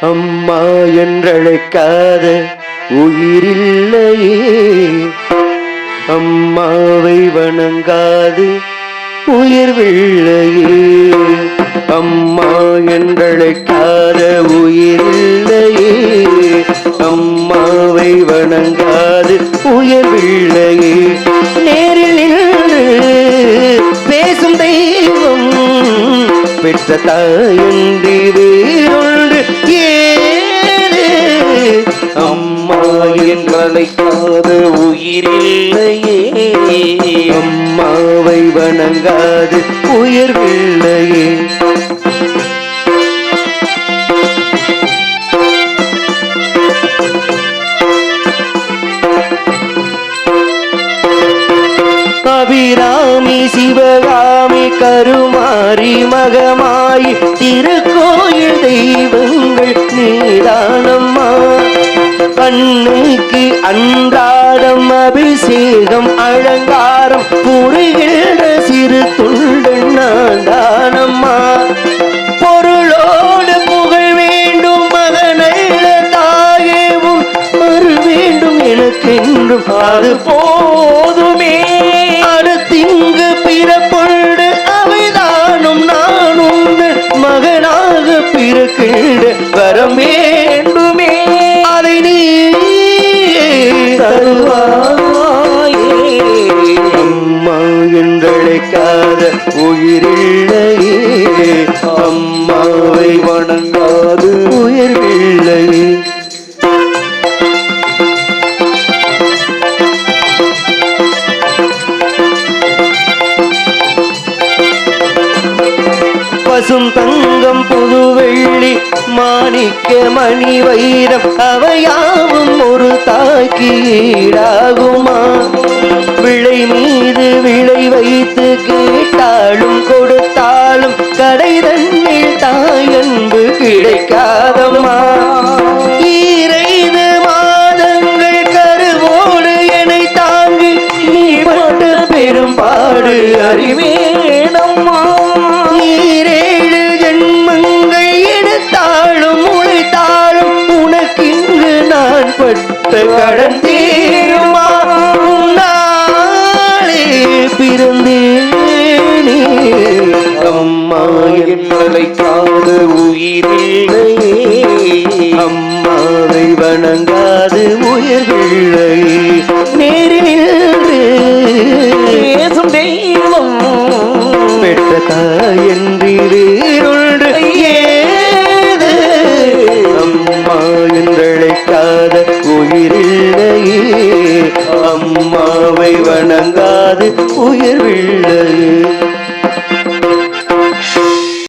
அம்மா என்றழைக்காத உயிரில்லையே. அம்மாவை வணங்காது உயிர்வில்லையே. அம்மா என்றழைக்காத உயிரில்லையே. அம்மாவை வணங்காது உயர்வில்லையே. நேரில் நின்று பேசும் தெய்வம் பெற்ற தாயன்றி வேறொன்று என்றழைக்காத உயிரில்லையே. அம்மாவை வணங்காது உயிர்வில்லையே. அபிராமி சிவகாமி கருமாரி மகமாயி திருக்கோயில் தெய்வ அன்றாடம் அபிஷேகம் அலங்காரம் புரிகின்ற சிறு துண்டன் நான் தானம்மா பொருளோடு புகழ் வேண்டும் மகனல்ல தாயேவும் மறு வேண்டும் எனக்கென்றும். அது போதுமே. அடுத்திங்கு பிறப்பொழுது அவைதானும் நானும் மகனாக பிறக்கின்ற வர வேண்டும். வணங்காத உயிரில்லையே. அம்மாவை வணங்காது உயிர்வில்லையே. பசும் தங்கம் புது வெள்ளி மாணிக்க மணி வைரம் அவையாவும் ஒரு தாக்கீடாகுமா தண்ணில் தாயன்பு கிடைக்காதம்மா. ஈரைந்து மாதங்கள் கருவோடு என்னை தாங்கி நீ பட்டு பெரும்பாடு அறிவேனம்மா. ஈரேழு ஜென்மங்கள் எடுத்தாலும் உழைத்தாலும் உனக்கிங்கு நான் பட்ட கடன் என்றழைக்காத உயிரில்லையே அம்மாவை வணங்காது உயர்வில்லையே நேரில் பேசும் தெய்வம். பெற்ற தாயன்றி வேறொன்று ஏது? அம்மா என்றழைக்காத உயிரில்லையே அம்மாவை வணங்காது உயர்வில்லையே